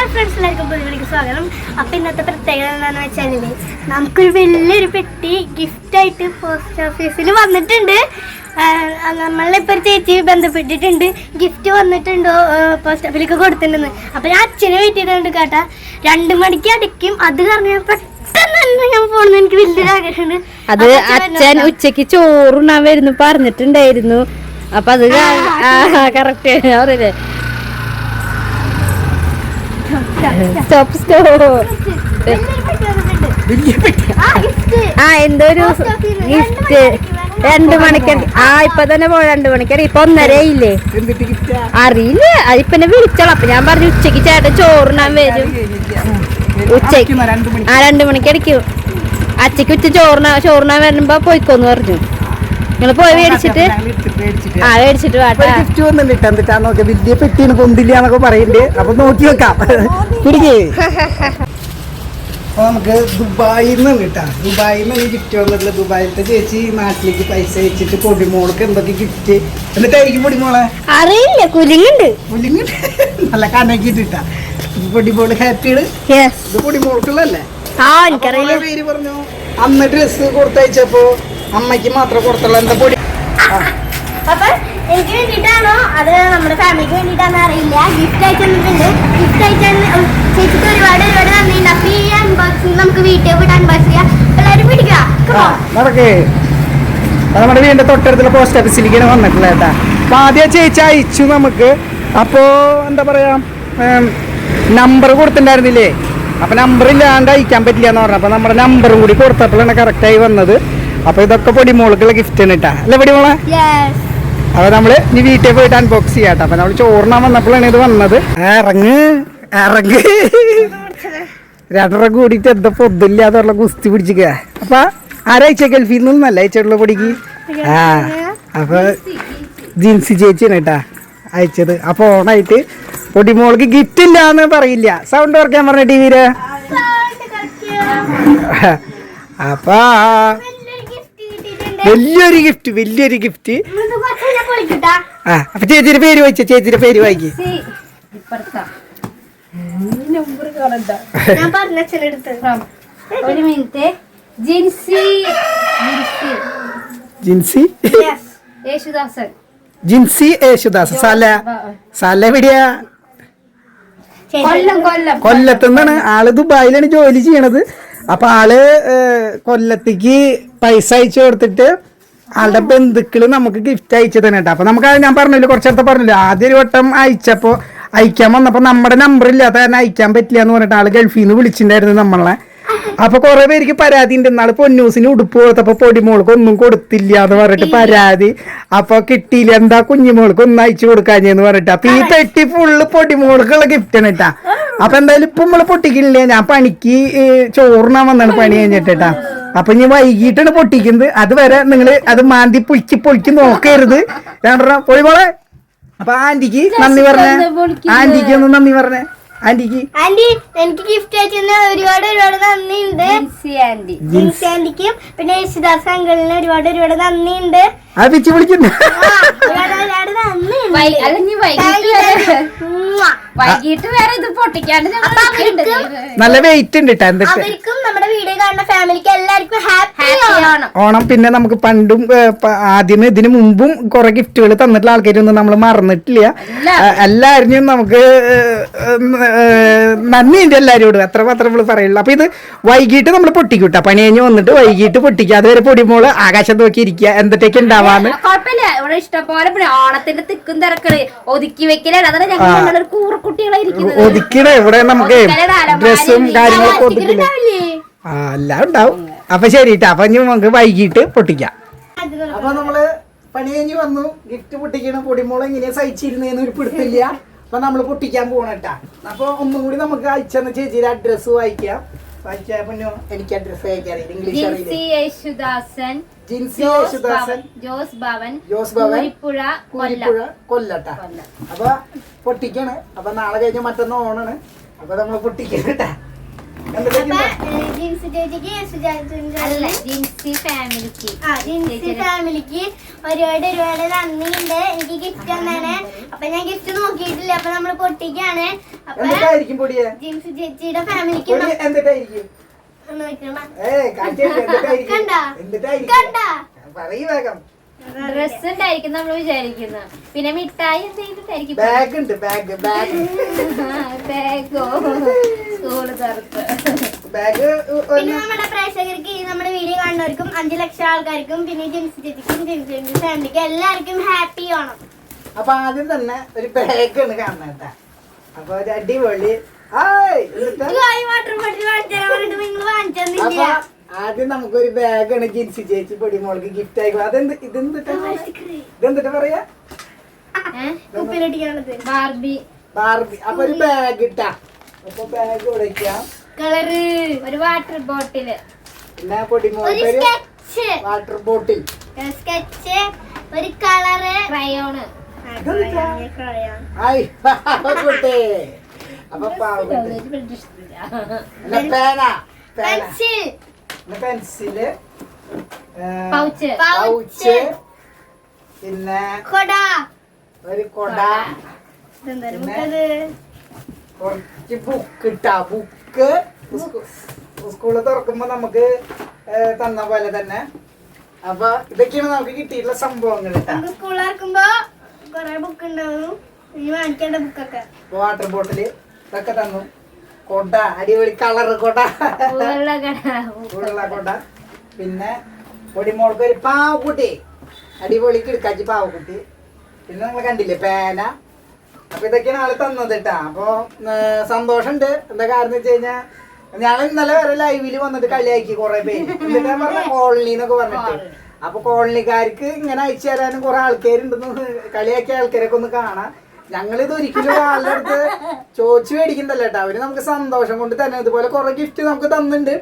Hi friends എല്ലാവർക്കും പുതിയ സ്വാഗതം. അപ്പം ഇന്നത്തെ പ്രത്യേകത എന്താണെന്ന് വെച്ചാൽ നമുക്കൊരു വലിയൊരു പെട്ടി ഗിഫ്റ്റായിട്ട് പോസ്റ്റ് ഓഫീസിൽ വന്നിട്ടുണ്ട്. നമ്മളിപ്പോൾ ഒരു ചേച്ചി ബന്ധപ്പെട്ടിട്ടുണ്ട്. ഗിഫ്റ്റ് വന്നിട്ടുണ്ടോ പോസ്റ്റ് ഓഫീസിലേക്ക് കൊടുത്തിട്ടുണ്ടെന്ന്. അപ്പം ഞാൻ അച്ഛനെ വെയിറ്റ് ചെയ്തിട്ടുണ്ട് കേട്ടാ. രണ്ട് മണിക്ക് അടിക്കും അത് കാരണം ഞാൻ പെട്ടെന്ന് ഞാൻ പോകുന്നത് എനിക്ക് വലിയൊരു ആഗ്രഹമുണ്ട്. അത് അച്ഛൻ? ഉച്ചയ്ക്ക് ചോറുണ്ണാൻ വരുന്നു പറഞ്ഞിട്ടുണ്ടായിരുന്നു. അപ്പൊ അത് കറക്റ്റ് അറിയില്ലേ സ്റ്റോപ്പ് സ്റ്റോപ്പ്. ആ, gift. ആ എന്തോ ഒരു Post office ന്ന് ഗിഫ്റ്റ് രണ്ട് രണ്ടു മണിക്ക് മണിക്ക് ആ ഇപ്പൊ തന്നെ പോയ രണ്ടു മണിക്കറി ഇപ്പൊ ഒന്നരയില്ലേ അറിയില്ല. അതിപ്പ എന്നെ വിളിച്ചോളാം. അപ്പൊ ഞാൻ പറഞ്ഞു ഉച്ചയ്ക്ക് ചേട്ടൻ ചോറുണ്ണാൻ വരും. മണി ആ രണ്ടു മണിക്ക് അടിക്കും. അച്ചക്ക് ഉച്ച ചോറിനാ ചോറിനാൻ വരുമ്പോ പോയിക്കോന്ന് പറഞ്ഞു. നിങ്ങൾ പോയി മേടിച്ചിട്ട്? ആ മേടിച്ചിട്ട് ഗിഫ്റ്റ് വന്നിട്ട് എന്നിട്ടാ നോക്കിയ വലിയ പെട്ടിയാണ് പൊന്തില്ല എന്നൊക്കെ പറയുന്നുണ്ട് അപ്പൊ നോക്കി വെക്കാം. പിടിക്കേ. അപ്പൊ നമുക്ക് ദുബായിൽ നിന്ന് കിട്ടാം ദുബായിൽ നിന്ന് ഗിഫ്റ്റ് വന്നിട്ടുള്ള ദുബായിലത്തെ ചേച്ചി നാട്ടിലേക്ക് പൈസ അയച്ചിട്ട് പൊടിമോൾക്ക് എന്തൊക്കെ ഗിഫ്റ്റ് എന്നിട്ടായിരിക്കും പൊടിമോളെ? അറിയില്ല കുലിങ്ങുണ്ട്. കുലിങ്ങുണ്ട്. നല്ല കനക്കിട്ടിട്ടാ പൊടിമോൾ ഹാപ്പിയാണ് ഇത് പൊടിമോൾക്കുള്ളല്ലേ ആ എനിക്കറിയില്ല. പേര് പറഞ്ഞു? അന്ന് ഡ്രസ്സ് കൊടുത്തയച്ചപ്പോ അമ്മയ്ക്ക് മാത്രം കൊടുത്തുള്ളൂ എന്താ പൊടി? അപ്പൊ എനിക്ക് വേണ്ടിട്ടാണോ അത് നമ്മുടെ ഫാമിലിക്ക് വേണ്ടിയിട്ടാണോ അറിയില്ല. ഗിഫ്റ്റ് അയച്ചു തന്നിട്ടുണ്ട് ഗിഫ്റ്റ് അയച്ചു ചേച്ചിക്ക് ഒരുപാട് ഒരുപാട് നന്ദിയുണ്ട്. അപ്പൊ ഈ അൺബോക്സിംഗ് നമുക്ക് വീട്ടിൽ പോയിട്ട് അൺബോക്സ് ചെയ്യാം. എല്ലാവരും പിടിക്കുക. നടക്കേ. നമ്മുടെ വീടിന്റെ തൊട്ടടുത്തുള്ള പോസ്റ്റ് ഓഫീസിലേക്കാണ് വന്നിട്ടുള്ളത് കേട്ടാ. അപ്പൊ ആദ്യം ചേച്ചി അയച്ചു നമുക്ക്. അപ്പോ എന്താ പറയാ നമ്പർ കൊടുത്തിട്ടുണ്ടായിരുന്നില്ലേ? അപ്പൊ നമ്പർ ഇല്ലാണ്ട് അയക്കാൻ പറ്റില്ല എന്ന് പറഞ്ഞു. അപ്പൊ നമ്മുടെ നമ്പറും കൂടി കൊടുത്തപ്പോഴാണ് കറക്റ്റ് ആയി വന്നത്. അപ്പൊ ഇതൊക്കെ പൊടി പൊടിമോൾക്കുള്ള ഗിഫ്റ്റ് ആണ് കേട്ടാ അല്ലേ പൊടി മോളെ? അപ്പൊ നമ്മൾ ഇനി വീട്ടിൽ പോയിട്ട് അൺബോക്സ് ചെയ്യാട്ടോ അപ്പൊ നമ്മൾ ചോറിനാൻ വന്നപ്പോഴാണ് ഇത് വന്നത്. ഇറങ്ങ് ഇറങ്ങ് രണ്ടര കൂടിയിട്ട് എന്താ പൊതില്ലാതുള്ള കുസ്തി പിടിച്ചിക്ക. അപ്പൊ ആരാഴ്ച ഗൾഫിൽ നിന്നല്ല അയച്ചിട്ടുള്ള പൊടിക്ക്? ആ അപ്പൊ ജിൻസി ചേച്ചിയാണ് കേട്ടാ അയച്ചത്. അപ്പൊ ഓണായിട്ട് പൊടിമോൾക്ക് ഗിഫ്റ്റ് ഇല്ല എന്ന് പറയില്ല. സൗണ്ട് ഓർക്കാൻ പറഞ്ഞ ടി വിയിൽ? അപ്പൊ വലിയൊരു. ഗിഫ്റ്റ് വലിയൊരു ഗിഫ്റ്റ്. ആ അപ്പൊ ചേച്ചിയുടെ പേര് വായിച്ച ചേച്ചിയുടെ പേര് വായിക്ക്. ഞാൻ പറഞ്ഞ അച്ഛനെടുത്ത് ഒരു മിനിറ്റ്. ജിൻസി. ജിൻസി. ജിൻസി? Yes. യേശുദാസൻ. ജിൻസി യേശുദാസ് സ്ഥല സ്ഥലം എവിടെയാ? കൊല്ലം കൊല്ലം. കൊല്ലത്തുനിന്നാണ് ആൾ ദുബായിലാണ് ജോലി ചെയ്യണത്. അപ്പൊ ആൾ കൊല്ലത്തേക്ക് പൈസ അയച്ചു കൊടുത്തിട്ട് ആളുടെ ബന്ധുക്കൾ നമുക്ക് ഗിഫ്റ്റ് അയച്ചു തന്നെ കേട്ടോ. അപ്പൊ നമുക്ക് ഞാൻ പറഞ്ഞില്ല കുറച്ചടുത്ത് പറഞ്ഞില്ല ആദ്യ ഒരു വട്ടം അയച്ചപ്പോ അയക്കാൻ വന്നപ്പോ നമ്മുടെ നമ്പർ ഇല്ലാത്ത കാരണം അയക്കാൻ പറ്റില്ല എന്ന് പറഞ്ഞിട്ട് ആൾ ഗൾഫിൽ നിന്ന് വിളിച്ചിട്ടുണ്ടായിരുന്നു നമ്മളെ. അപ്പൊ കുറെ പേർക്ക് പരാതി ഉണ്ട്. എന്നാൽ പൊന്നൂസിന് ഉടുപ്പ് കൊടുത്തപ്പോ പൊടിമോൾക്ക് ഒന്നും കൊടുത്തില്ല എന്ന് പറഞ്ഞിട്ട് പരാതി. അപ്പൊ കിട്ടിയില്ല എന്താ കുഞ്ഞുമോൾക്ക് ഒന്നും അയച്ചു കൊടുക്കാഞ്ഞെന്ന് പറഞ്ഞിട്ട്. അപ്പൊ ഈ പെട്ടി ഫുള്ള് പൊടിമോൾക്കുള്ള ഗിഫ്റ്റ് ആണ് കേട്ടാ. അപ്പൊ എന്തായാലും ഇപ്പൊ നമ്മൾ പൊട്ടിക്കില്ലേ ഞാൻ പണിക്ക് ചോറിനാ ചോറിനാൻ വന്നാണ് പണി കഴിഞ്ഞിട്ടാ അപ്പൊ ഇനി വൈകിട്ടാണ് പൊട്ടിക്കുന്നത്. അതുവരെ നിങ്ങൾ അത് മാന്തി പൊളിക്ക് പൊളിക്ക് നോക്കരുത്. രണ്ടെണ്ണം പോളെ അപ്പൊ ആന്റിക്ക് നന്ദി പറഞ്ഞേ. ആന്റിക്ക് ഒന്ന് നന്ദി പറഞ്ഞേ. ആന്റിക്ക്. ആന്റി എനിക്ക് ഗിഫ്റ്റ് അയച്ചതിന് ഒരുപാട് ഒരുപാട് നന്ദിയുണ്ട്. ജിൻസി ആന്റി. ജിൻസി ആന്റിക്കും പിന്നെ യേശുദാസ് അങ്കിളിന് ഒരുപാട് ഒരുപാട് നന്ദിയുണ്ട്. ആ പിച്ച് വിളിക്കുന്നു അല്ല നീ വൈകിട്ട് വേറെ ഇത് പൊട്ടിക്കാണ്ട് നല്ല വെയിറ്റ് ഉണ്ട് കേട്ടോ എന്തൊക്കെ? അവർക്കും നമ്മുടെ വീഡിയോ കാണുന്ന ഫാമിലിക്ക് എല്ലാവർക്കും ഹാപ്പി ഓണം. പിന്നെ നമുക്ക് പണ്ടും ആദ്യമേ ഇതിനു മുമ്പും കുറെ ഗിഫ്റ്റുകൾ തന്നിട്ടുള്ള ആൾക്കാരൊന്നും നമ്മൾ മറന്നിട്ടില്ല. എല്ലാരും എല്ലാവരും നമുക്ക് നന്ദിയുണ്ട് എല്ലാവരോടും അത്ര മാത്രം നമ്മൾ പറയുള്ളൂ. അപ്പൊ ഇത് വൈകിട്ട് നമ്മൾ പൊട്ടിക്കൂട്ടാ. പണി കഴിഞ്ഞ് വന്നിട്ട് വൈകിട്ട് പൊട്ടിക്കുക അതുവരെ പൊടിമോൾ ആകാശം നോക്കി ഇരിക്കുക എന്തൊക്കെ ഉണ്ടാവാന്ന്. കുഴപ്പമില്ല. ഇവിടെ ഇഷ്ടംപോലെ പിന്നെ ഓണത്തിന്റെ തിക്കും തിരക്കണ് ഒതുക്കി വെക്കലാണ് അതാണ് ഞങ്ങൾ കൂറക്കുട്ടികളായിരിക്കുന്നത് ഒതുക്കണേ ഇവിടെ നമുക്ക് ഡ്രസ്സും ഈ കാര്യങ്ങളൊക്കെ ഒതുക്കില്ലേ ആ എല്ലാം ഉണ്ടാവും. അപ്പൊ ശരി അപ്പൊ ഇനി നമുക്ക് വൈകിട്ട് പൊട്ടിക്കാം. അപ്പൊ നമ്മൾ പണി കഴിഞ്ഞ് വന്നു. ഗിഫ്റ്റ് പൊട്ടിക്കണ പൊടിമോൾ എങ്ങനെയാ സഹിച്ചിരുന്നേന്ന് ഒരു പിടുത്തില്ല. അപ്പൊ നമ്മൾ പൊട്ടിക്കാൻ പോണട്ടാ അപ്പൊ ഒന്നും കൂടി നമുക്ക് അയച്ചെന്ന ചേച്ചിയുടെ അഡ്രസ്സ് വായിക്കാം എനിക്ക് ഇംഗ്ലീഷ് ജിൻസി യേശുദാസൻ ജിൻസി ജോസ് യേശുദാസൻ ജോസ് ഭവൻ ജോസ് ഭവൻ കൂരിപ്പുഴ കൊല്ലം. കൂരിപ്പുഴ കൊല്ലട്ടാ. കൊല്ലം. അപ്പൊ പൊട്ടിക്കാണ്. അപ്പൊ നാളെ കഴിഞ്ഞ് മറ്റൊന്ന് ഓണാണ്. അപ്പൊ നമ്മൾ പൊട്ടിക്കട്ടാ എന്തൊക്കെയുണ്ട്? ഫാമിലിക്ക്. ആ ജിൻസി ഫാമിലിക്ക് ഒരുപാട് ഒരുപാട് നന്ദിയുണ്ട്. എനിക്ക് ഗിഫ്റ്റ് തന്നാണ്. അപ്പൊ ഞാൻ ഗിഫ്റ്റ് നോക്കിയിട്ടില്ല. അപ്പൊ നമ്മൾ പൊട്ടിക്കാണ്. അപ്പൊ ജിൻസി ചേച്ചിയുടെ ഫാമിലിക്ക് കണ്ടാ? കണ്ടാ? പറയൂ വേഗം. ഡ്രസ് ഉണ്ടായിരിക്കും നമ്മൾ വിചാരിക്കുന്നത് പിന്നെ മിഠായി എന്തെങ്കിലും ബാഗ് ഉണ്ട് ബാഗ് ബാഗ്. ബാഗോ? സ്കൂൾ തറുത്ത് ബാഗ് പിന്നെ നമ്മുടെ പ്രേക്ഷകർക്ക് നമ്മുടെ വീഡിയോ കാണുന്നവർക്കും അഞ്ചു ലക്ഷം ആൾക്കാർക്കും പിന്നെ ജെൻസി ചേച്ചിക്കും ജിൻസി ഫാമിലിക്കും എല്ലാവർക്കും ഹാപ്പി ഓണം. അപ്പൊ ആദ്യം തന്നെ ഒരു ബാഗ് ആണ് കാണുന്നത് അപ്പൊ ഒരു അടിപൊളി. വാട്ടർ ബോട്ടിൽ വാങ്ങിച്ചു നിങ്ങൾ വാങ്ങിച്ചു ആദ്യം നമുക്കൊരു ബാഗാണ് ജിൻസി ചേച്ചി പൊടിമോൾക്ക് ഗിഫ്റ്റ് ആയിക്കോ. അതെന്ത് ഇതെന്തിട്ട് ഇതെന്തിട്ട് പറയാ? ബാർബി. ബാർബി. അപ്പൊ ഒരു ബാഗ് ഇട്ടാ. അപ്പൊ ബാഗ് ഉടയ്ക്കാം കളറ്. ഒരു വാട്ടർ ബോട്ടിൽ പിന്നെ പൊടിമോൾക്ക് ഒരു സ്കെച്ച് വാട്ടർ ബോട്ടിൽ സ്കെച്ച് ഒരു കളറ്. ക്രയോണ് അപ്പൊ പേന. പെൻസിൽ പെൻസിൽ പൗച്ച് പിന്നെ കൊട. ഒരു കൊട. കുറച്ച് ബുക്ക് ഇട്ടാ. ബുക്ക് സ്കൂൾ തുറക്കുമ്പോ നമുക്ക് തന്ന പോലെ തന്നെ. അപ്പൊ ഇതൊക്കെയാണ് നമുക്ക് കിട്ടിയിട്ടുള്ള സംഭവങ്ങൾ സ്കൂൾ സ്കൂളിൽ കൊറേ ബുക്ക് ഉണ്ടാവും. വാട്ടർ ബോട്ടിൽ ഇതൊക്കെ തന്നു. കൊട അടിപൊളി കളറ് കൊട. കട. പിന്നെ പൊടിമോൾക്ക് ഒരു പാവക്കുട്ടി. അടിപൊളിക്ക് എടുക്കാച്ചി പാവക്കുട്ടി. പിന്നെ നിങ്ങൾ കണ്ടില്ലേ പേന? അപ്പൊ ഇതൊക്കെയാണ് ആൾ തന്നത് കേട്ടാ അപ്പൊ സന്തോഷമുണ്ട് എന്താ കാരണം വെച്ച് കഴിഞ്ഞാ ഞങ്ങൾ ഇന്നലെ വരെ ലൈവിൽ വന്നിട്ട് കളിയാക്കി കുറെ പേര്. എന്നിട്ട് ഞാൻ പറഞ്ഞ കോളനി എന്നൊക്കെ പറഞ്ഞിട്ട്. അപ്പൊ കോളനിക്കാർക്ക് ഇങ്ങനെ അയച്ചു തരാനും കുറെ ആൾക്കാരുണ്ടെന്ന് കളിയാക്കിയ ആൾക്കാരൊക്കെ ഒന്ന് കാണാം. ഞങ്ങളിത് ഒരിക്കലും ആളുടെ അടുത്ത് ചോദിച്ചു മേടിക്കണ്ടല്ലോ കേട്ടോ. അവർ നമുക്ക് സന്തോഷം കൊണ്ട് തന്നെ ഇതുപോലെ കുറെ ഗിഫ്റ്റ് നമുക്ക് തന്നിട്ടുണ്ട്.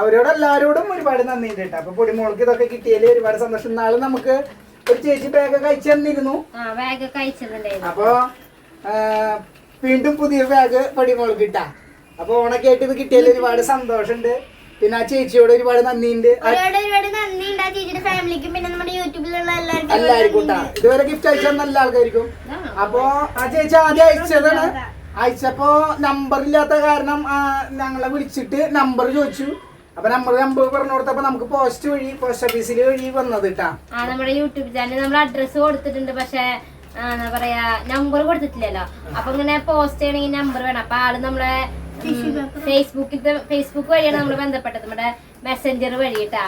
അവരോട് എല്ലാവരോടും ഒരുപാട് നന്ദിയുണ്ട് കേട്ടോ. അപ്പൊ പൊടിമോൾക്ക് ഇതൊക്കെ കിട്ടിയതിൽ ഒരുപാട് സന്തോഷം. നാളെ നമുക്ക് ഒരു ചേച്ചി ബാഗ് അയച്ചു തന്നിരുന്നു. അപ്പൊ വീണ്ടും പുതിയ ബാഗ് പൊടിമോൾക്ക് കിട്ടാ. അപ്പൊ ഓണൊക്കെ ആയിട്ട് ഇത് കിട്ടിയതിൽ ഒരുപാട് സന്തോഷമുണ്ട്. പിന്നെ ആ ചേച്ചിയോട് ഒരുപാട് നന്ദിയുണ്ട്. എല്ലാവർക്കും ഇതുവരെ ഗിഫ്റ്റ് അയച്ചാൽ നല്ല ആൾക്കാർക്കും അപ്പൊ ആ ചേച്ചി ആദ്യം അയച്ചതാണ്. അയച്ചപ്പോ നമ്പർ ഇല്ലാത്ത കാരണം ഞങ്ങളെ വിളിച്ചിട്ട് നമ്പർ ചോദിച്ചു. അപ്പൊ നമ്പർ നമ്പർ പറഞ്ഞു കൊടുത്തപ്പോ നമുക്ക് പോസ്റ്റ് വഴി പോസ്റ്റ് ഓഫീസിൽ വഴി വന്നത് കേട്ടാ. നമ്മുടെ യൂട്യൂബ് ചാനൽ നമ്മൾ അഡ്രസ് കൊടുത്തിട്ടുണ്ട്. പക്ഷെ എന്താ പറയാ നമ്പർ കൊടുത്തിട്ടില്ലല്ലോ. അപ്പൊ ഇങ്ങനെ പോസ്റ്റ് ചെയ്യണമെങ്കിൽ നമ്പർ വേണം. അപ്പൊ ആൾ നമ്മളെ ഫേസ്ബുക്കിൽ ഫേസ്ബുക്ക് വഴിയാണ് നമ്മൾ ബന്ധപ്പെട്ടത് നമ്മുടെ മെസ്സഞ്ചർ വഴി കേട്ടാ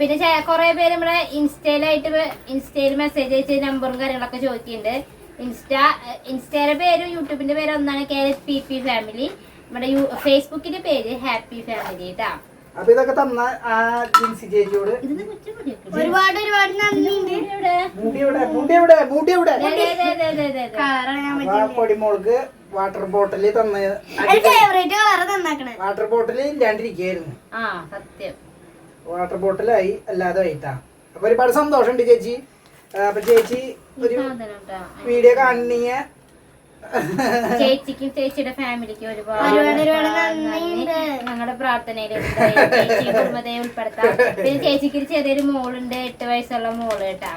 പിന്നെ കുറെ പേര് നമ്മുടെ ഇൻസ്റ്റയിലായിട്ട് ഇൻസ്റ്റയിൽ മെസ്സേജ് അയച്ച് നമ്പറും കാര്യങ്ങളൊക്കെ ചോദിക്കുന്നുണ്ട് ഇൻസ്റ്റ ഇൻസ്റ്റയുടെ പേരും യൂട്യൂബിന്റെ പേരും ഒന്നാണ് K S P P family നമ്മുടെ യു ഫേസ്ബുക്കിന്റെ പേര് ഹാപ്പി ഫാമിലി കേട്ടാ അപ്പൊ ഇതൊക്കെ തന്ന ആ ജിൻസി ചേച്ചിയോട്. ഒരുപാട് ഒരുപാട് നന്ദി. ഉണ്ട് ഇവിടെ മുടി എവിടെ? മുടി എവിടെ? മുടി എവിടെ? ദേ, ദേ, ദേ, ദേ, ദേ, ദേ, ദേ. കളറിയാൻ അപ്പൊ ആ പൊടിമോൾക്ക് വാട്ടർ ബോട്ടിൽ തന്ന വാട്ടർ ബോട്ടിൽ ഇല്ലാണ്ടിരിക്കായിരുന്നു. ആ സത്യം. വാട്ടർ ബോട്ടിലായി അല്ലാതെ ആയിട്ടാ അപ്പൊ ഒരുപാട് സന്തോഷമുണ്ട് ചേച്ചി. അപ്പൊ ചേച്ചി ഒരു. വീഡിയോ കാണിയ ചേച്ചിക്കും ചേച്ചിയുടെ ഫാമിലിക്കും ഒരുപാട്. ഞങ്ങളുടെ പ്രാർത്ഥനയിൽ ചേച്ചി കുടുംബത്തെ ഉൾപ്പെടുത്താം. പിന്നെ ചേച്ചിക്ക് ഒരു ചെറിയൊരു മോളുണ്ട് എട്ട് വയസ്സുള്ള മോൾ കേട്ടാ.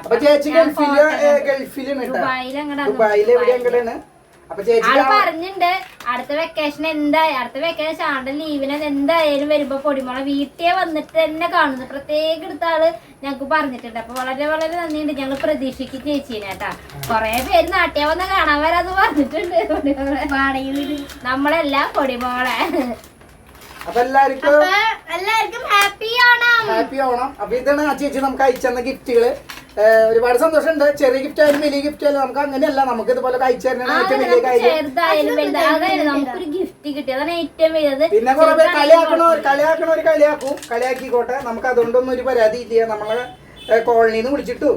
ദുബായിൽ അങ്ങോട്ടാണ് പറഞ്ഞിട്ടുണ്ട് അടുത്ത വെക്കേഷൻ എന്തായാലും അടുത്ത വെക്കേഷൻ ആണ്ട് ലീവിന് എന്തായാലും വരുമ്പോ പൊടിമുള വീട്ടിൽ വന്നിട്ട് തന്നെ കാണുന്നു പ്രത്യേകം എടുത്ത ആൾ ഞങ്ങക്ക് പറഞ്ഞിട്ടുണ്ട്. അപ്പൊ വളരെ വളരെ നന്ദിയുണ്ട്. ഞങ്ങൾ പ്രതീക്ഷിക്കും ചേച്ചീനെ കേട്ടാ. കൊറേ പേര് നാട്ടിൽ വന്ന് കാണാൻ വരാന്ന് പറഞ്ഞിട്ടുണ്ട്. നമ്മളെല്ലാം പൊടിമോളെ അപ്പൊ എല്ലാവർക്കും എല്ലാവർക്കും ഹാപ്പി ഓണം ഹാപ്പി ഓണം അപ്പൊ ഇതാണ് ആ ചേച്ചി നമുക്ക് അയച്ചു തന്ന ഗിഫ്റ്റുകൾ ഒരുപാട് സന്തോഷമുണ്ട്. ചെറിയ ഗിഫ്റ്റ് ആയാലും വലിയ ഗിഫ്റ്റ് ആയാലും നമുക്ക് അങ്ങനെയല്ല. നമുക്ക് ഇതുപോലെ തരണം ഏറ്റവും വലിയ കാര്യം. പിന്നെ കുറെ പേര് കളിയാക്കണോ കളിയാക്കണവർ കളിയാക്കും. കളിയാക്കിക്കോട്ടെ. നമുക്ക് അതുകൊണ്ടൊന്നും ഒരു പരാതി ഇല്ല. നമ്മളെ കോളനിയിൽ നിന്ന് വിളിച്ചിട്ടും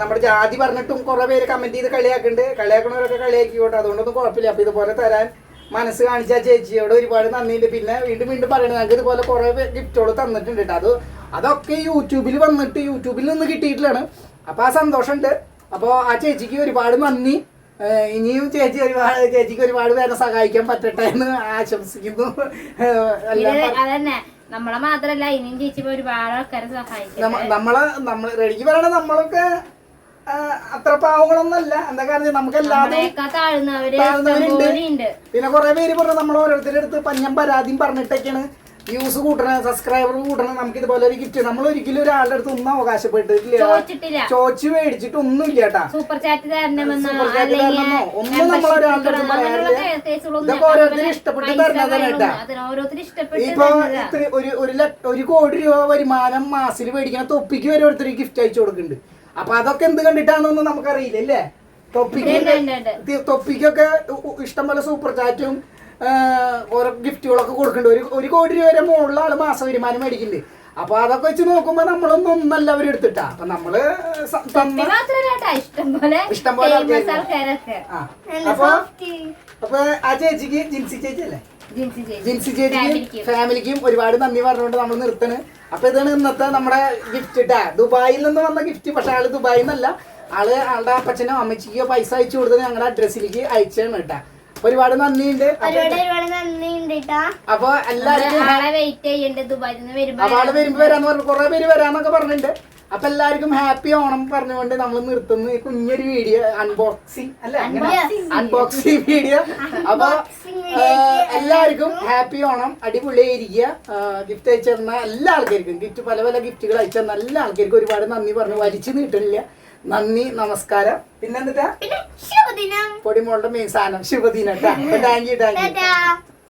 നമ്മുടെ ജാതി പറഞ്ഞിട്ടും കുറെ പേര് കമന്റ് ചെയ്ത് കളിയാക്കുന്നുണ്ട് കളിയാക്കണവരൊക്കെ കളിയാക്കിക്കോട്ടെ. അതുകൊണ്ടൊന്നും കുഴപ്പമില്ല. അപ്പൊ ഇതുപോലെ തരാൻ മനസ്സ് കാണിച്ച ചേച്ചിയോട് ഒരുപാട് നന്ദിയുണ്ട്. പിന്നെ വീണ്ടും വീണ്ടും പറയണത് ഞങ്ങൾക്ക് ഇതുപോലെ കുറെ ഗിഫ്റ്റുകൾ തന്നിട്ടുണ്ട് കേട്ടോ അത് അതൊക്കെ യൂട്യൂബിൽ വന്നിട്ട് യൂട്യൂബിൽ നിന്ന് കിട്ടിയിട്ടുള്ളതാണ് അപ്പോൾ ആ സന്തോഷമുണ്ട് അപ്പോൾ ആ ചേച്ചിക്ക് ഒരുപാട് നന്ദി. ഇനിയും ചേച്ചി ഒരുപാട് ചേച്ചിക്ക് ഒരുപാട് പേരെ സഹായിക്കാൻ പറ്റട്ടെ എന്ന് ആശംസിക്കുന്നു. അതന്നെ. നമ്മളെ മാത്രല്ല ഇനിയും ചേച്ചി ഒരുപാട് ആൾക്കാരെ സഹായിക്കും നമ്മളെ നമ്മൾ റെഡിക്ക് പറയണ നമ്മളൊക്കെ അത്ര പാവങ്ങളൊന്നല്ല. എന്താ കാരണം നമുക്ക് എല്ലാവരും പിന്നെ കുറെ പേര് പറഞ്ഞു നമ്മൾ ഓരോരുത്തരുടെ അടുത്ത് പഞ്ഞം പരാതിയും പറഞ്ഞിട്ടൊക്കെയാണ്. വ്യൂസ് കൂട്ടണം സബ്സ്ക്രൈബർ കൂട്ടണം നമുക്ക് ഇതുപോലെ ഒരു ഗിഫ്റ്റ് നമ്മൾ ഒരിക്കലും ഒരാളുടെ അടുത്ത് ഒന്നും അവകാശപ്പെട്ടിട്ടില്ല. ചോദിച്ചു മേടിച്ചിട്ട് ഒന്നും ഇല്ല കേട്ടാ. സൂപ്പർ ചാറ്റ് തരണമെന്നോ ഒന്നും നമ്മൾ ഒരാളുടെ അടുത്ത് പറയാറില്ല. ഓരോരുത്തരും ഇഷ്ടപ്പെട്ട് തരുന്നതാണ് കേട്ടാ. ഓരോരുത്തർ ഇപ്പൊ ഒരു ഒരു കോടി രൂപ വരുമാനം മാസിൽ മേടിക്കുന്ന തൊപ്പിക്ക് വരെ ഒരുത്തർ ഗിഫ്റ്റ് അയച്ചു കൊടുക്കുന്നുണ്ട്. അപ്പൊ അതൊക്കെ എന്ത് കണ്ടിട്ടാണെന്നൊന്നും നമുക്കറിയില്ല അല്ലേ? തൊപ്പിക്ക്. തൊപ്പിക്കൊക്കെ ഉ- ഉ- ഇഷ്ടം പോലെ സൂപ്പർ ചാറ്റും ഓരോ ഗിഫ്റ്റുകളൊക്കെ കൊടുക്കുന്നുണ്ട് ഒരു ഒരു കോടി രൂപ വരെ മുകളിലുള്ള ആൾ മാസ വരുമാനം മേടിക്കുന്നുണ്ട് അപ്പൊ അതൊക്കെ വെച്ച് നോക്കുമ്പോ നമ്മളൊന്നും ഒന്നല്ല അവർ എടുത്തിട്ടാ. അപ്പൊ നമ്മൾ ആ. നല്ല അപ്പൊ അപ്പൊ ആ ചേച്ചിക്ക് ജിൻസി ചേച്ചി അല്ലേ? ജിൻസി ചേച്ചി. ചേച്ചിക്കും ഫാമിലിക്കും. ഒരുപാട് നന്ദി പറഞ്ഞുകൊണ്ട് നമ്മൾ നിർത്തണ്. അപ്പൊ ഇതാണ് ഇന്നത്തെ നമ്മുടെ ഗിഫ്റ്റ് ഇട്ടാ ദുബായിൽ നിന്ന് വന്ന ഗിഫ്റ്റ്. പക്ഷെ ആൾ ദുബായിൽ നിന്നല്ല ആൾ ആളുടെ അപ്പച്ചനോ അമ്മച്ചിക്കോ പൈസ അയച്ചു കൊടുത്തത് ഞങ്ങളുടെ അഡ്രസ്സിലേക്ക് അയച്ചാണ് കേട്ടാ ഒരുപാട് നന്ദിയുണ്ട്. അപ്പൊ- ഒരുപാട് ഒരുപാട് നന്ദി ഉണ്ട് കേട്ടാ അപ്പൊ എല്ലാവർക്കും ആളെ വെയിറ്റ് ചെയ്യണ്ട്. ദുബായിൽ നിന്ന് വരുമ്പോ അപ്പൊ ആൾ വരുമ്പോ വരാന്ന് പറഞ്ഞു കുറെ പേര് വരാന്നൊക്കെ പറഞ്ഞിട്ടുണ്ട്. അപ്പൊ എല്ലാവർക്കും ഹാപ്പി ഓണം പറഞ്ഞുകൊണ്ട് നമ്മൾ നിർത്തുന്നു. ഈ കുഞ്ഞൊരു വീഡിയോ അൺബോക്സിങ് അല്ലെ? അൺബോക്സിങ് വീഡിയോ അപ്പൊ എല്ലാവർക്കും ഹാപ്പി ഓണം. അടിപൊളിയായിരിക്കുക. ഗിഫ്റ്റ് അയച്ചു തന്ന എല്ലാ ആൾക്കാർക്കും. ഗിഫ്റ്റ് പല പല ഗിഫ്റ്റുകൾ അയച്ചു തന്ന എല്ലാ ആൾക്കാർക്കും ഒരുപാട് നന്ദി പറഞ്ഞു വലിച്ചു നീട്ടണില്ല. നന്ദി നമസ്കാരം. പിന്നെന്താ പൊടിമോളുടെ മെയിൻ സാധനം. ശുഭദിനം കേട്ടോ താങ്ക് യു താങ്ക് യു